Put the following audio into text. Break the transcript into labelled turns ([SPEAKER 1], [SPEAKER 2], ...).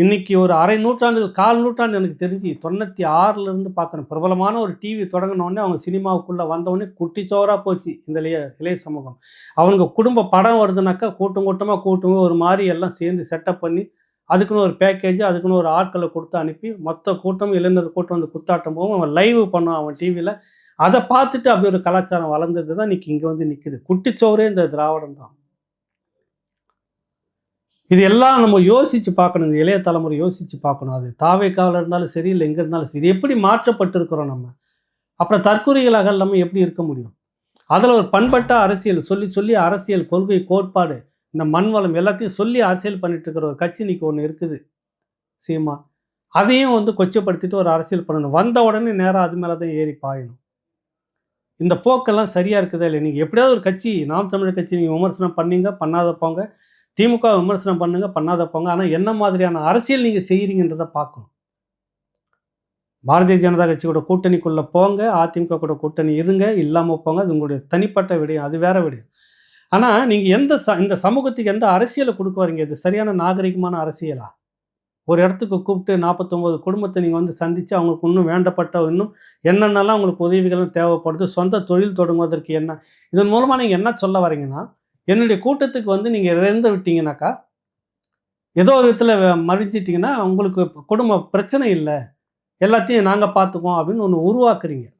[SPEAKER 1] இன்னைக்கு ஒரு அரை நூற்றாண்டு கால் நூற்றாண்டு எனக்கு தெரிஞ்சு தொண்ணூற்றி ஆறுலேருந்து பார்க்கணும். பிரபலமான ஒரு டிவி தொடங்கினோடனே அவங்க சினிமாவுக்குள்ளே வந்தவொடனே குட்டிச்சோராக போச்சு இந்த இளைய இளைய சமூகம். அவங்க குடும்ப படம் வருதுனாக்கா கூட்டம் கூட்டமாக கூட்டம் ஒரு மாதிரி எல்லாம் சேர்ந்து செட்டப் பண்ணி அதுக்குன்னு ஒரு பேக்கேஜ் அதுக்குன்னு ஒரு ஆட்களை கொடுத்து அனுப்பி மொத்த கூட்டம் இளைஞர் கூட்டம் வந்து குத்தாட்டம் போகும். அவன் லைவ் பண்ணுவான் அவன் டிவியில் அதை பார்த்துட்டு அப்படி ஒரு கலாச்சாரம் வளர்ந்தது தான் இன்றைக்கி இங்கே வந்து நிற்குது குட்டிச்சோரே இந்த திராவிடம் தான் இது எல்லாம் நம்ம யோசித்து பார்க்கணும். இந்த இளைய தலைமுறை யோசித்து பார்க்கணும். அது தாவைக்காவில் இருந்தாலும் சரி இல்லை எங்கே இருந்தாலும் சரி இது எப்படி மாற்றப்பட்டிருக்கிறோம் நம்ம? அப்புறம் தற்கொலைகளாக இல்லாமல் எப்படி இருக்க முடியும்? அதில் ஒரு பண்பட்ட அரசியல் சொல்லி சொல்லி அரசியல் கொள்கை கோட்பாடு இந்த மண் வளம் எல்லாத்தையும் சொல்லி அரசியல் பண்ணிட்டு இருக்கிற ஒரு கட்சி இன்னைக்கு ஒன்று இருக்குது. சீமா. அதையும் வந்து கொச்சப்படுத்திட்டு ஒரு அரசியல் பண்ணணும். வந்த உடனே நேராக அது மேலே தான் ஏறி பாயணும். இந்த போக்கெல்லாம் சரியாக இருக்குதா இல்லை நீங்கள் எப்படியாவது ஒரு கட்சி நாம் தமிழர் கட்சி நீங்கள் விமர்சனம் பண்ணீங்க பண்ணாத போங்க திமுக விமர்சனம் பண்ணுங்க பண்ணாத போங்க. ஆனால் என்ன மாதிரியான அரசியல் நீங்கள் செய்கிறீங்கன்றதை பார்க்கணும். பாரதிய ஜனதா கட்சியோட கூட்டணிக்குள்ளே போங்க அதிமுக கூட கூட்டணி இருங்க இல்லாமல் போங்க அது உங்களுடைய தனிப்பட்ட விடயம் அது வேற விடயம். ஆனால் நீங்கள் எந்த ச இந்த சமூகத்துக்கு எந்த அரசியலை கொடுக்க வரீங்க? இது சரியான நாகரிகமான அரசியலா? ஒரு இடத்துக்கு கூப்பிட்டு நாற்பத்தொம்போது குடும்பத்தை நீங்கள் வந்து சந்தித்து அவங்களுக்கு இன்னும் வேண்டப்பட்ட இன்னும் என்னென்னலாம் உங்களுக்கு உதவிகளும் தேவைப்படுது சொந்த தொழில் தொடங்குவதற்கு என்ன? இதன் மூலமாக நீங்கள் என்ன சொல்ல வரீங்கன்னா என்னுடைய கூட்டத்துக்கு வந்து நீங்கள் இறந்து விட்டீங்கனாக்கா ஏதோ ஒரு விதத்தில் மறைஞ்சிட்டிங்கன்னா உங்களுக்கு குடும்ப பிரச்சனை இல்லை. எல்லாத்தையும் நாங்கள் பார்த்துக்குவோம் அப்படின்னு ஒன்று உருவாக்குறீங்க.